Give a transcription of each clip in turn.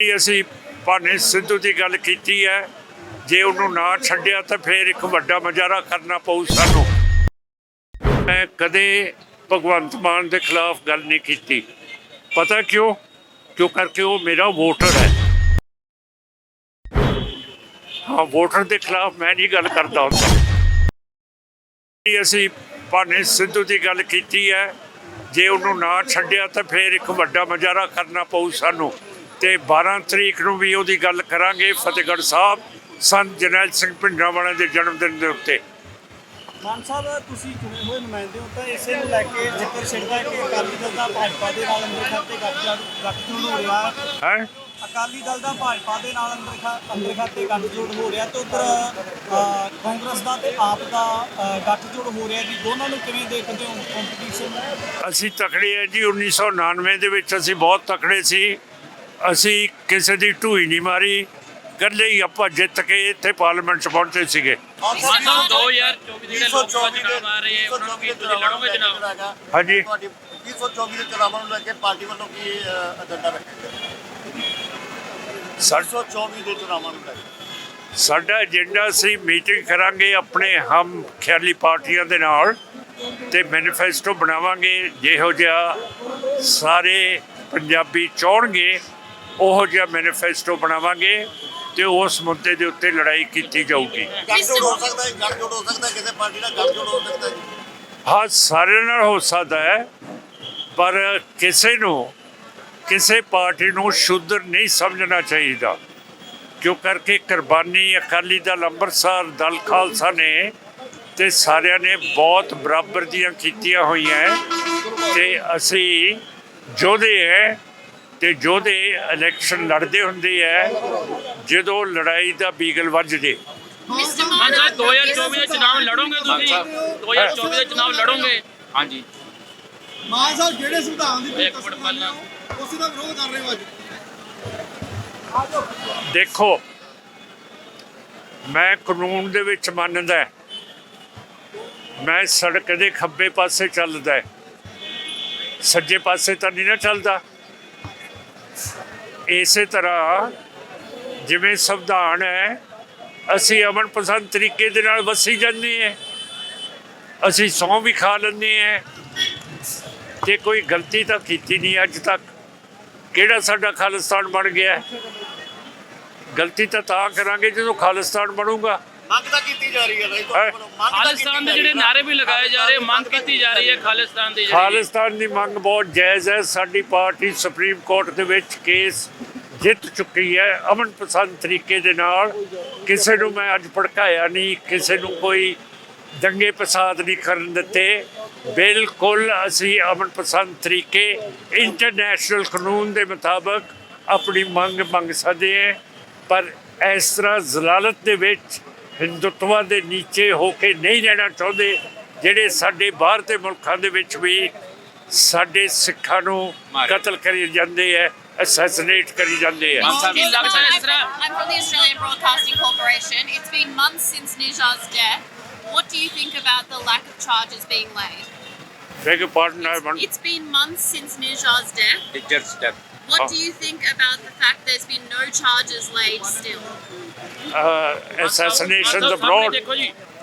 ਅਸੀਂ ਭਾਨੇ ਸਿੱਧੂ ਦੀ ਗੱਲ ਕੀਤੀ ਹੈ, ਜੇ ਉਹਨੂੰ ਨਾ ਛੱਡਿਆ ਤਾਂ ਫਿਰ ਇੱਕ ਵੱਡਾ ਮਜ਼ਾਰਾ ਕਰਨਾ ਪਊ ਸਾਨੂੰ। ਮੈਂ ਕਦੇ ਭਗਵੰਤ ਮਾਨ ਦੇ ਖਿਲਾਫ ਗੱਲ ਨਹੀਂ ਕੀਤੀ। ਪਤਾ ਕਿਉਂ? ਕਿਉਂ ਕਰਕੇ ਉਹ ਮੇਰਾ ਵੋਟਰ ਹੈ। ਹਾਂ, ਵੋਟਰ ਦੇ ਖਿਲਾਫ ਮੈਂ ਨਹੀਂ ਗੱਲ ਕਰਦਾ ਹੁੰਦਾ। ਅਸੀਂ ਭਾਨੇ ਸਿੱਧੂ ਦੀ ਗੱਲ ਕੀਤੀ ਹੈ, ਜੇ ਉਹਨੂੰ ਨਾ ਛੱਡਿਆ ਤਾਂ ਫਿਰ ਇੱਕ ਵੱਡਾ ਮਜ਼ਾਰਾ ਕਰਨਾ ਪਊ ਸਾਨੂੰ। ਤੇ 12 ਤਰੀਕ ਨੂੰ ਵੀ ਉਹਦੀ ਗੱਲ ਕਰਾਂਗੇ ਫਤਿਹਗੜ੍ਹ ਸਾਹਿਬ ਸੰਤ ਜਰਨੈਲ ਸਿੰਘ ਭਿੰਡਰਾਂਵਾਲੇ ਦੇ ਜਨਮ ਦਿਨ ਦੇ ਉੱਤੇ। ਮਾਨ ਸਾਹਿਬ ਤੁਸੀਂ ਚੁਣੇ ਹੋਏ ਨੁਮਾਇੰਦੇ ਹੋ ਤਾਂ ਇਸੇ ਨੂੰ ਲੈ ਕੇ ਜ਼ਿਕਰ ਛਿੜਦਾ ਹੈ ਕਿ ਅਕਾਲੀ ਦਲ ਦਾ ਭਾਜਪਾ ਦੇ ਨਾਲ ਅੰਦਰ ਖਾਤੇ ਗੱਠਜੋੜ ਹੋ ਰਿਹਾ। ਹੈ? ਅਕਾਲੀ ਦਲ ਦਾ ਭਾਜਪਾ ਦੇ ਨਾਲ ਅੰਦਰ ਅੰਦਰ ਖਾਤੇ ਗੱਠਜੋੜ ਹੋ ਰਿਹਾ ਤੇ ਉਧਰ ਕਾਂਗਰਸ ਦਾ ਤੇ ਆਪ ਦਾ ਗੱਠਜੋੜ ਹੋ ਰਿਹਾ ਜੀ। ਦੋਨਾਂ ਨੂੰ ਕਿਵੇਂ ਦੇਖਦੇ ਹੋ ਕੰਪੀਟੀਸ਼ਨ ਅਸੀਂ ਤਕੜੇ ਆ ਜੀ 1999 ਦੇ ਵਿੱਚ ਅਸੀਂ ਬਹੁਤ ਤਕੜੇ ਸੀ। ਅਸੀਂ ਕਿਸੇ ਦੀ ਢੂਈ ਨਹੀਂ ਮਾਰੀ ਇਕੱਲੇ ਹੀ ਆਪਾਂ ਜਿੱਤ ਕੇ ਇੱਥੇ ਪਾਰਲੀਮੈਂਟ 'ਚ ਪਹੁੰਚੇ ਸੀਗੇ। ਮਤਲਬ 2024 ਦੇ ਜਿਹੜੇ ਲੋਕ ਸਭਾ ਚੁਣਾਵ ਆ ਰਹੇ ਆ, ਉਹਨਾਂ ਨੂੰ ਕੀ ਤੁਸੀਂ ਲੜੋਗੇ ਜਨਾਬ? ਹਾਂਜੀ। ਤੁਹਾਡੀ 2024 ਦੇ ਚੁਣਾਵਾਂ ਨੂੰ ਲੈ ਕੇ ਪਾਰਟੀ ਵੱਲੋਂ ਕੀ ਅ, ਏਜੰਡਾ ਰੱਖਿਆ ਗਿਆ? ਸਾ- 2024 ਦੇ ਚੁਣਾਵਾਂ ਨੂੰ ਲੈ ਕੇ। ਸਾਡਾ ਏਜੰਡਾ ਸੀ ਮੀਟਿੰਗ ਕਰਾਂਗੇ ਆਪਣੇ ਹਮ ਖਿਆਲੀ ਪਾਰਟੀਆਂ ਦੇ ਨਾਲ ਤੇ ਮੈਨੀਫੈਸਟੋ ਬਣਾਵਾਂਗੇ। ਜਿਹੋ ਜਿਹਾ ਸਾਰੇ ਪੰਜਾਬੀ ਚਾਹਣਗੇ ਉਹੋ ਜਿਹਾ ਮੈਨੀਫੈਸਟੋ ਬਣਾਵਾਂਗੇ ਤੇ ਉਸ ਮੁੱਦੇ ਦੇ ਉੱਤੇ ਲੜਾਈ ਕੀਤੀ ਜਾਊਗੀ ਗੱਠਜੋੜ ਹੋ ਸਕਦਾ ਹੈ ਗੱਠਜੋੜ ਹੋ ਸਕਦਾ ਹੈ, ਕਿਸੇ ਪਾਰਟੀ ਨਾਲ ਗੱਠਜੋੜ ਹੋ ਸਕਦਾ ਹੈ ਜੀ। ਹਾਂ ਸਾਰਿਆਂ ਨਾਲ ਹੋ ਸਕਦਾ ਹੈ ਪਰ ਕਿਸੇ ਨੂੰ ਕਿਸੇ ਪਾਰਟੀ ਨੂੰ ਸ਼ੁੱਧਰ ਨਹੀਂ ਸਮਝਣਾ ਚਾਹੀਦਾ ਕਿਉਂ ਕਰਕੇ ਕੁਰਬਾਨੀ ਅਕਾਲੀ ਦਲ ਅੰਮ੍ਰਿਤਸਰ ਦਲ ਖਾਲਸਾ ਨੇ ਤੇ ਸਾਰਿਆਂ ਨੇ ਬਹੁਤ ਬਰਾਬਰ ਦੀਆਂ ਕੀਤੀਆਂ ਹੋਈਆਂ ਤੇ ਅਸੀਂ ਜੋਧੇ ਹੈ ਤੇ ਜੋਧੇ ਇਲੈਕਸ਼ਨ ਲੜਦੇ ਹੁੰਦੇ ਹੈ ਜਦੋਂ ਲੜਾਈ ਦਾ ਬੀਗਲ ਵੱਜ ਜੇ। ਮਾਨ ਸਾਹਿਬ 2024 ਦੇ ਚੁਣਾਵ ਲੜੋਗੇ ਤੁਸੀਂ? 2024 ਦੇ ਚੁਣਾਵ ਲੜੋਗੇ? ਹਾਂਜੀ। ਮਾਨ ਸਾਹਿਬ ਜਿਹੜੇ ਸੰਵਿਧਾਨ ਦੀ ਮਿੰਟ ਪਹਿਲਾਂ। ਉਸੇ ਦਾ ਵਿਰੋਧ ਕਰ ਰਹੇ ਹੋ ਅੱਜ। ਦੇਖੋ ਮੈਂ ਕਾਨੂੰਨ ਦੇ ਵਿੱਚ ਮੰਨਦਾ ਮੈਂ ਸੜਕ ਦੇ ਖੱਬੇ ਪਾਸੇ ਚੱਲਦਾ। ਸੱਜੇ ਪਾਸੇ ਤਾਂ ਨਹੀਂ ਨਾ ਚੱਲਦਾ। ਇਸੇ ਤਰ੍ਹਾਂ ਜਿਵੇਂ ਸੰਵਿਧਾਨ ਹੈ, ਅਸੀਂ ਅਮਨ ਪਸੰਦ ਤਰੀਕੇ ਦੇ ਨਾਲ ਵਸੀ ਜਾਂਦੇ ਹਾਂ। ਅਸੀਂ ਸੌਂ ਵੀ ਖਾ ਲੈਂਦੇ ਹਾਂ। ਤੇ ਕੋਈ ਗਲਤੀ ਤਾਂ ਕੀਤੀ ਨਹੀਂ ਅੱਜ ਤੱਕ। ਕਿਹੜਾ ਸਾਡਾ ਖਾਲਿਸਤਾਨ ਬਣ ਗਿਆ? ਗਲਤੀ ਤਾਂ ਤਾਂ ਕਰਾਂਗੇ ਜਦੋਂ ਖਾਲਿਸਤਾਨ ਬਣੂਗਾ। ਮੰਗ ਤਾਂ ਕੀਤੀ ਜਾ ਰਹੀ ਹੈ ਨਹੀਂ ਹੈਂ? ਮੰਗ ਤਾਂ ਖਾਲਿਸਤਾਨ ਦੇ ਕੀਤੀ ਜਿਹੜੇ ਜਾ ਰਹੀ ਹੈ। ਨਾਰੇ ਵੀ ਲਗਾਏ ਜਾ ਰਹੇ ਮੰਗ ਕੀਤੀ ਜਾ ਰਹੀ ਹੈ ਖਾਲਿਸਤਾਨ ਦੀ ਜਿਹੜੀ ਖਾਲਿਸਤਾਨ ਦੀ ਮੰਗ ਬਹੁਤ ਜਾਇਜ਼ ਹੈ। ਸਾਡੀ ਪਾਰਟੀ ਸੁਪਰੀਮ ਕੋਰਟ ਦੇ ਵਿੱਚ ਕੇਸ ਜਿੱਤ ਚੁੱਕੀ ਹੈ ਅਮਨ ਪਸੰਦ ਤਰੀਕੇ ਦੇ ਨਾਲ। ਕਿਸੇ ਨੂੰ ਮੈਂ ਅੱਜ ਭੜਕਾਇਆ ਨਹੀਂ ਕਿਸੇ ਨੂੰ ਕੋਈ ਦੰਗੇ ਫਸਾਦ ਨਹੀਂ ਕਰਨ ਦਿੱਤੇ। ਬਿਲਕੁਲ ਅਸੀਂ ਅਮਨ ਪਸੰਦ ਤਰੀਕੇ ਇੰਟਰਨੈਸ਼ਨਲ ਕਾਨੂੰਨ ਦੇ ਮੁਤਾਬਕ ਆਪਣੀ ਮੰਗ ਮੰਗ ਸਕਦੇ ਹਾਂ। ਪਰ ਇਸ ਤਰ੍ਹਾਂ ਜ਼ਲਾਲਤ ਦੇ ਵਿੱਚ ਹਿੰਦੁੱਤਵਾ ਦੇ ਨੀਚੇ ਹੋ ਕੇ ਨਹੀਂ ਰਹਿਣਾ ਚਾਹੁੰਦੇ ਜਿਹੜੇ ਸਾਡੇ ਬਾਹਰ ਦੇ ਮੁਲਕਾਂ ਦੇ ਵਿੱਚ ਵੀ ਸਾਡੇ ਸਿੱਖਾਂ ਨੂੰ ਕਤਲ ਕਰੀ ਜਾਂਦੇ ਹੈ ਅਸੈਸੀਨੇਟ ਕਰੀ ਜਾਂਦੇ ਮਾਨ ਸਾਹਿਬ ਕੀ ਲੱਗਦਾ ਹੈ ਇਸ ਤਰ੍ਹਾਂ I'm from the Australian Broadcasting Corporation. It's been months since Nijar's death. What do you think about the lack of charges being laid? beg your pardon I want It's been months since Nijar's death. What oh. do you think about the fact there's been no charges laid still? Uh, assassinations abroad.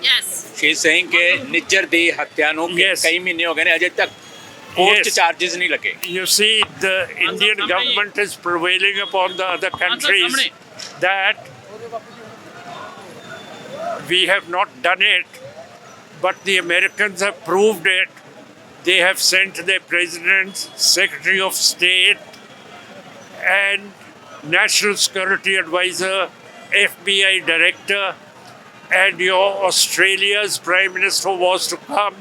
Yes. She's is saying that Nijjar Deh Hatyanon yes. कई महीने हो गए yes. charges You see, the Indian government is prevailing upon the other countries that we have not done it, but the Americans have proved it. They have sent their presidents, Secretary of State, and national security advisor, FBI director, and your Australia's prime minister was to come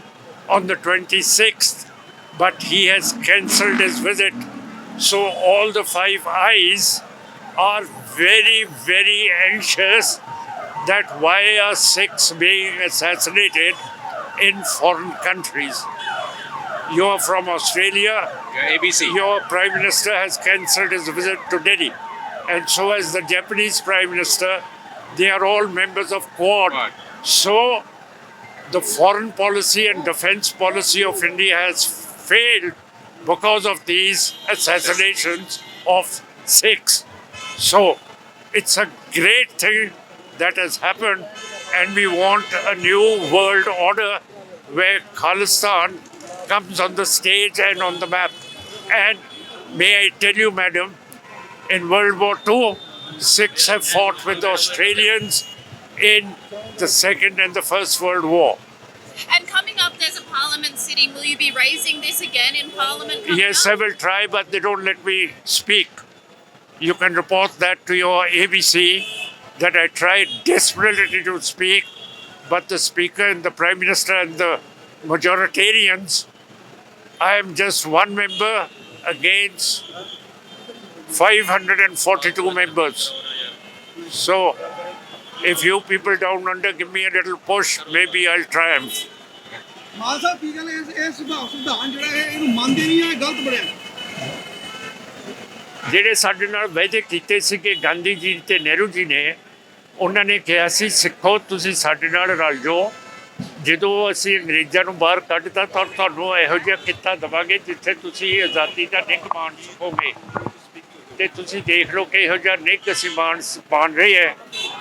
on the 26th, but he has cancelled his visit. So all the five eyes are very, very anxious that why are Sikhs being assassinated in foreign countries. You are from Australia. ABC Your prime minister has cancelled his visit to Delhi, and so has the Japanese prime minister. They are all members of Quad. Quad. So, the foreign policy and defense policy of India has failed because of these assassinations of Sikhs. So it's a great thing that has happened, and we want a new world order where Khalistan comes on the stage and on the map. And may I tell you, madam, in World War II, Sikhs have fought with the Australians in the Second and the First World War. And coming up, there's a parliament sitting. Will you be raising this again in parliament? Yes, up? I will try, but they don't let me speak. You can report that to your ABC that I tried desperately to speak, but the Speaker and the Prime Minister and the majoritarians, I am just one member against 542 members. So, if you people down under give me a little push, maybe I'll triumph. ਮਾਨ ਸਾਹਿਬ ਕੀ ਕਹਿੰਦੇ ਇਸ ਇਹ ਸੁਭਾਅ ਸੰਵਿਧਾਨ ਜਿਹੜਾ ਹੈ ਇਹਨੂੰ ਮੰਨਦੇ ਨਹੀਂ ਆ ਇਹ ਗਲਤ ਬਣਿਆ ਜਿਹੜੇ ਸਾਡੇ ਨਾਲ ਵਾਅਦੇ ਕੀਤੇ ਸੀ ਕਿ ਗਾਂਧੀ ਜੀ ਤੇ ਨਹਿਰੂ ਜੀ ਨੇ ਉਹਨਾਂ ਨੇ ਕਿਹਾ ਸੀ ਸਿੱਖੋ ਤੁਸੀਂ ਸਾਡੇ ਨਾਲ ਰਲ ਜਾਓ ਜਦੋਂ ਅਸੀਂ ਅੰਗਰੇਜ਼ਾਂ ਨੂੰ ਬਾਹਰ ਕੱਢਤਾ ਤਾਂ ਤੁਹਾਨੂੰ ਇਹੋ ਜਿਹਾ ਕਿੱਤਾ ਦਵਾਂਗੇ ਜਿੱਥੇ ਤੁਸੀਂ ਆਜ਼ਾਦੀ ਦਾ ਨਿੱਘ ਮਾਣ ਸਕੋਗੇ ਤੇ ਤੁਸੀਂ ਦੇਖ ਲਓ ਕਿ ਇਹੋ ਜਿਹਾ ਨਿੱਘ ਅਸੀਂ ਮਾਣ ਮਾਣ ਰਹੇ ਹੈ।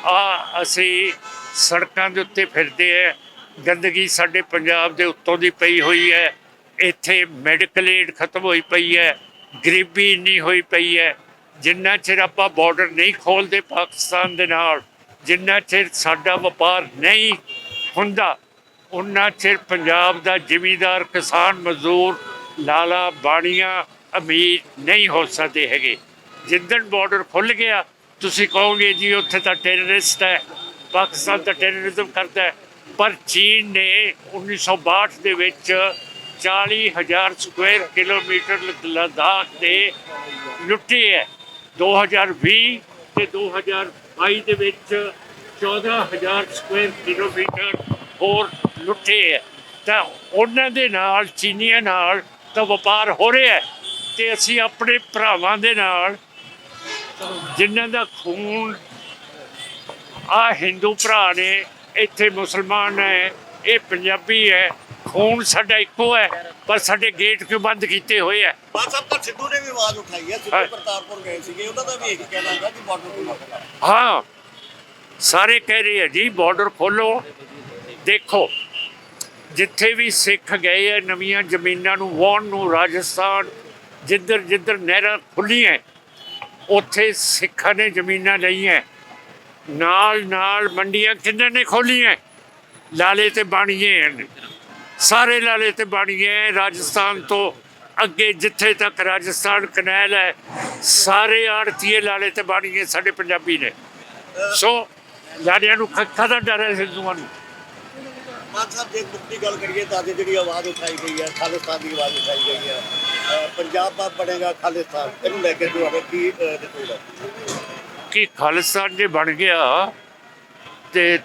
ਆ ਅਸੀਂ ਸੜਕਾਂ ਦੇ ਉੱਤੇ ਫਿਰਦੇ ਹੈ। ਗੰਦਗੀ ਸਾਡੇ ਪੰਜਾਬ ਦੇ ਉੱਤੋਂ ਦੀ ਪਈ ਹੋਈ ਹੈ। ਇੱਥੇ ਮੈਡੀਕਲ ਏਡ ਖਤਮ ਹੋਈ ਪਈ ਹੈ। ਗਰੀਬੀ ਇੰਨੀ ਹੋਈ ਪਈ ਹੈ। ਜਿੰਨਾ ਚਿਰ ਆਪਾਂ ਬਾਰਡਰ ਨਹੀਂ ਖੋਲਦੇ ਪਾਕਿਸਤਾਨ ਦੇ ਨਾਲ, ਜਿੰਨਾ ਚਿਰ ਸਾਡਾ ਵਪਾਰ ਨਹੀਂ ਹੁੰਦਾ ਉਹਨਾਂ ਚਿਰ ਪੰਜਾਬ ਦਾ ਜ਼ਿਮੀਦਾਰ ਕਿਸਾਨ ਮਜ਼ਦੂਰ ਲਾਲਾ ਬਾਣੀਆਂ ਅਮੀਰ ਨਹੀਂ ਹੋ ਸਕਦੇ ਹੈਗੇ। ਜਿੱਦਣ ਬਾਰਡਰ ਖੁੱਲ ਗਿਆ, ਤੁਸੀਂ ਕਹੋਗੇ ਜੀ ਉੱਥੇ ਤਾਂ ਟੈਰਰਿਸਟ ਹੈ, ਪਾਕਿਸਤਾਨ ਤਾਂ ਟੈਰਰਿਜ਼ਮ ਕਰਦਾ ਹੈ। ਪਰ ਚੀਨ ਨੇ 1962 ਦੇ ਵਿੱਚ 40000 ਸਕੁਅਰ ਕਿਲੋਮੀਟਰ ਲ- ਲਦਾਖ ਦੇ ਲੁੱਟੇ ਹੈ। 2020 ਤੇ 2022 ਦੇ ਵਿੱਚ 14000 ਸਕੁਅਰ ਕਿਲੋਮੀਟਰ ਹੋਰ ਲੁੱਟੇ ਹੈ। ਤਾਂ ਉਹਨਾਂ ਦੇ ਨਾਲ ਚੀਨੀਆਂ ਨਾਲ ਤਾਂ ਵਪਾਰ ਹੋ ਰਿਹਾ ਹੈ ਤੇ ਅਸੀਂ ਆਪਣੇ ਭਰਾਵਾਂ ਦੇ ਨਾਲ ਜਿਨ੍ਹਾਂ ਦਾ ਖੂਨ ਆ ਹਿੰਦੂ ਭਰਾ ਨੇ ਇੱਥੇ ਮੁਸਲਮਾਨ ਹੈ ਇਹ ਪੰਜਾਬੀ ਹੈ ਖੂਨ ਸਾਡਾ ਇੱਕੋ ਹੈ ਪਰ ਸਾਡੇ ਗੇਟ ਕਿਉਂ ਬੰਦ ਕੀਤੇ ਹੋਏ ਹੈ? ਮਾਨ ਸਾਹਿਬ ਤਾਂ ਸਿੱਧੂ ਨੇ ਵੀ ਆਵਾਜ਼ ਉਠਾਈ ਹੈ। ਸਿੱਧੂ ਕਰਤਾਰਪੁਰ ਗਏ ਸੀਗੇ ਉਹਨਾਂ ਦਾ ਵੀ ਇਹੀ ਕਹਿਣਾ ਹੈਗਾ ਕਿ ਬਾਰਡਰ ਹੋਣਾ ਹਾਂ ਸਾਰੇ ਕਹਿ ਰਹੇ ਆ ਜੀ ਬਾਰਡਰ ਖੋਲੋ ਦੇਖੋ ਜਿੱਥੇ ਵੀ ਸਿੱਖ ਗਏ ਆ, ਨਵੀਆਂ ਜ਼ਮੀਨਾਂ ਨੂੰ ਵਾਹੁਣ ਨੂੰ ਰਾਜਸਥਾਨ ਜਿੱਧਰ ਜਿੱਧਰ ਨਹਿਰਾਂ ਖੁੱਲੀਆਂ ਉੱਥੇ ਸਿੱਖਾਂ ਨੇ ਜ਼ਮੀਨਾਂ ਲਈਆਂ ਨਾਲ ਨਾਲ ਮੰਡੀਆਂ ਕਿੰਨਾਂ ਨੇ ਖੋਲੀਆਂ ਲਾਲੇ ਤੇ ਬਾਣੀਏ ਸਾਰੇ ਲਾਲੇ ਤੇ ਬਾਣੀਏ ਰਾਜਸਥਾਨ ਤੋਂ ਅੱਗੇ ਜਿੱਥੇ ਤੱਕ ਰਾਜਸਥਾਨ ਕਨੈਲ ਹੈ ਸਾਰੇ ਆੜਤੀਏ ਲਾਲੇ ਤੇ ਬਾਣੀਏ ਸਾਡੇ ਪੰਜਾਬੀ ਨੇ। ਸੋ ਲਾੜਿਆਂ ਨੂੰ ਖੱਖਾ ਦਾ ਡਰ ਹੈ ਸਿੱਧੂਆਂ ਨੂੰ। ਮਾਨ ਸਾਹਿਬ ਜੇ ਮੁੱਖ ਦੀ ਗੱਲ ਕਰੀਏ ਤਾਂ ਅੱਜ ਜਿਹੜੀ ਆਵਾਜ਼ ਉਠਾਈ ਗਈ ਹੈ ਖਾਲਿਸਤਾਨ ਦੀ ਆਵਾਜ਼ ਉਠਾਈ ਗਈ ਹੈ। ਅਹ ਪੰਜਾਬ ਦਾ ਬਣੇਗਾ ਖਾਲਿਸਤਾਨ। ਇਹਨੂੰ ਲੈ ਕੇ ਤੁਹਾਡਾ ਕੀ ਅਹ, ਰਿਪੋਰਟ ਹੈ? ਕਿ ਖਾਲਿਸਤਾਨ ਜੇ ਬਣ ਗਿਆ ਤੇ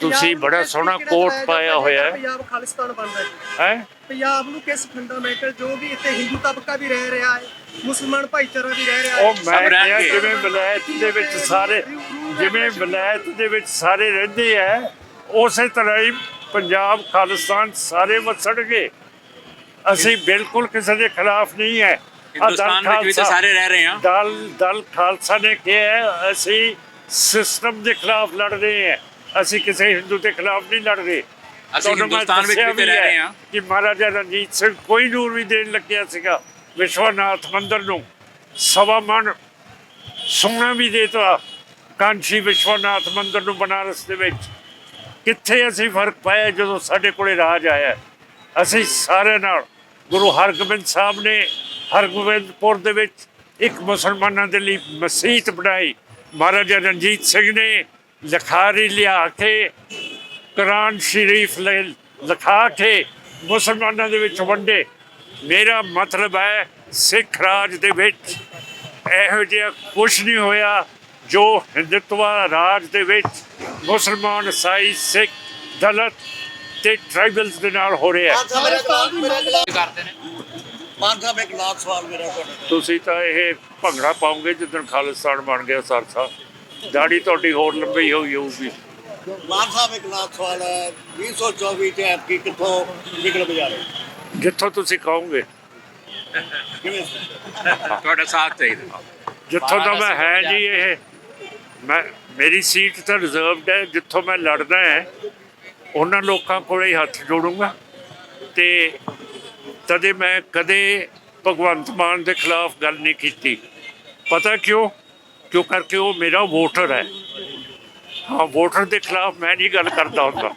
ਤੁਸੀਂ ਬੜਾ ਸੋਹਣਾ ਕੋਟ ਪਾਇਆ ਹੋਇਆ ਹੈ। ਪੰਜਾਬ ਖਾਲਿਸਤਾਨ ਬਣਦਾ ਹੈ? ਹੈ? ਪੰਜਾਬ ਨੂੰ ਕਿਸ ਫੰਡਾਮੈਂਟਲ ਜੋ ਵੀ ਇੱਥੇ ਹਿੰਦੂ ਤਬਕਾ ਵੀ ਰਹਿ ਰਿਹਾ ਹੈ ਮੁਸਲਮਾਨ ਭਾਈਚਾਰਾ ਵੀ ਰਹਿ ਰਿਹਾ ਹੈ ਉਹ ਮੈਂ ਸਭ। ਕਿਹਾ ਜਿਵੇਂ ਵਿਲਾਇਤ ਦੇ ਵਿੱਚ ਸਾਰੇ ਜਿਵੇਂ ਵਿਲਾਇਤ ਦੇ ਵਿੱਚ ਸਾਰੇ ਰਹਿੰਦੇ ਆ ਉਸੇ ਤਰ੍ਹਾਂ ਹੀ ਪੰਜਾਬ ਖਾਲਿਸਤਾਨ ਸਾਰੇ ਵਸਣਗੇ ਅਸੀਂ ਬਿਲਕੁਲ ਕਿਸੇ ਦੇ ਖਿਲਾਫ ਨਹੀਂ ਹੈ। ਹਿੰਦੁਸਤਾਨ ਵਿੱਚ ਵੀ ਤਾਂ ਸਾਰੇ ਰਹਿ ਰਹੇ ਆ ਦਲ ਦਲ ਖਾਲਸਾ ਨੇ ਕਿਹਾ ਹੈ, ਅਸੀਂ ਸਿਸਟਮ ਦੇ ਖਿਲਾਫ ਲੜ ਰਹੇ ਹਾਂ। ਅਸੀਂ ਕਿਸੇ ਹਿੰਦੂ ਦੇ ਖਿਲਾਫ ਨਹੀਂ ਲੜ ਰਹੇ। ਅਸੀਂ ਹਿੰਦੁਸਤਾਨ ਵਿੱਚ ਵੀ ਰਹਿ ਹੈ ਰਹੇ ਹਾਂ। ਕਿ ਮਹਾਰਾਜਾ ਰਣਜੀਤ ਸਿੰਘ ਕੋਈ ਨੂਰ ਵੀ ਦੇਣ ਲੱਗਿਆ ਸੀਗਾ। ਵਿਸ਼ਵਨਾਥ ਮੰਦਰ ਨੂੰ ਸਵਾ ਮਣ ਸੋਨਾ ਵੀ ਦੇਤਾ। ਕਾਂਚੀ ਵਿਸ਼ਵਨਾਥ ਮੰਦਰ ਨੂੰ ਬਨਾਰਸ ਦੇ ਵਿੱਚ। ਕਿੱਥੇ ਅਸੀਂ ਫ਼ਰਕ ਪਾਇਆ ਜਦੋਂ ਸਾਡੇ ਕੋਲੇ ਰਾਜ ਆਇਆ? ਅਸੀਂ ਸਾਰੇ ਨਾਲ, ਗੁਰੂ ਹਰਗੋਬਿੰਦ ਸਾਹਿਬ ਨੇ ਹਰਗੋਬਿੰਦਪੁਰ ਦੇ ਵਿੱਚ ਇੱਕ ਮੁਸਲਮਾਨਾਂ ਦੇ ਲਈ ਮਸਜਿਦ ਬਣਾਈ। ਮਹਾਰਾਜਾ ਰਣਜੀਤ ਸਿੰਘ ਨੇ ਲਖਾਰੀ ਲਿਆ ਕੇ, ਕੁਰਾਨ ਸ਼ਰੀਫ ਲੈ ਲਿਖਾ ਕੇ ਮੁਸਲਮਾਨਾਂ ਦੇ ਵਿੱਚ ਵੰਡੇ। ਮੇਰਾ ਮਤਲਬ ਹੈ ਸਿੱਖ ਰਾਜ ਦੇ ਵਿੱਚ ਇਹੋ ਜਿਹਾ ਕੁਝ ਨਹੀਂ ਹੋਇਆ। ਜੋ ਹਿੰਦੂਤਵਾ ਰਾਜ ਦੇ ਵਿੱਚ ਮੁਸਲਮਾਨ ਈਸਾਈ ਸਿੱਖ ਦਲਿਤ ਤੇ ਟ੍ਰਾਈਬਲਸ ਦੇ ਨਾਲ ਹੋ ਰਿਹਾ ਹੈ। ਮਾਨ ਸਾਹਿਬ ਮੇਰਾ ਇੱਕ ਮੇਰਾ ਇੱਕ ਕਰਦੇ ਨੇ ਮਾਨ ਸਾਹਿਬ ਇੱਕ ਲਾਸਟ ਸਵਾਲ ਮੇਰਾ ਤੁਹਾਡੇ। ਤੋਂ। ਤੁਸੀਂ ਤਾਂ ਇਹ ਭੰਗੜਾ ਪਾਉਂਗੇ ਜਦੋਂ ਖਾਲਿਸਤਾਨ ਬਣ ਗਿਆ ਸਰਸਾ। ਦਾੜੀ ਤੁਹਾਡੀ ਹੋਰ ਲੰਬੀ ਹੋਈ ਹੋਊਗੀ। ਮਾਨ ਸਾਹਿਬ ਇੱਕ ਲਾਸਟ ਸਵਾਲ ਹੈ। 2024 ਚ ਐਤਕੀ ਕਿੱਥੋਂ ਨਿਕਲ ਬਜਾਰੇ ਜਿੱਥੋਂ ਤੁਸੀਂ ਕਹੋਗੇ। ਕਿਵੇਂ ਤੁਹਾਡਾ ਸਾਥ ਚਾਹੀਦਾ। ਜਿੱਥੋਂ ਦਾ ਮੈਂ ਹੈ ਜੀ ਇਹ। ਮੈਂ, ਮੇਰੀ ਸੀਟ ਤਾਂ ਰਿਜ਼ਰਵਡ ਹੈ, ਜਿੱਥੋਂ ਮੈਂ ਲੜਦਾ ਹੈ, ਉਹਨਾਂ ਲੋਕਾਂ ਕੋਲੇ ਹੀ ਹੱਥ ਜੋੜੂੰਗਾ। ਤੇ ਤਦੇ ਮੈਂ ਕਦੇ ਭਗਵੰਤ ਮਾਨ ਦੇ ਖਿਲਾਫ ਗੱਲ ਨਹੀਂ ਕੀਤੀ। ਪਤਾ ਕਿਉਂ? ਕਿਉਂ ਕਰਕੇ ਉਹ ਮੇਰਾ ਵੋਟਰ ਹੈ। ਹਾਂ ਵੋਟਰ ਦੇ ਖਿਲਾਫ ਮੈਂ ਨਹੀਂ ਗੱਲ ਕਰਦਾ ਹੁੰਦਾ।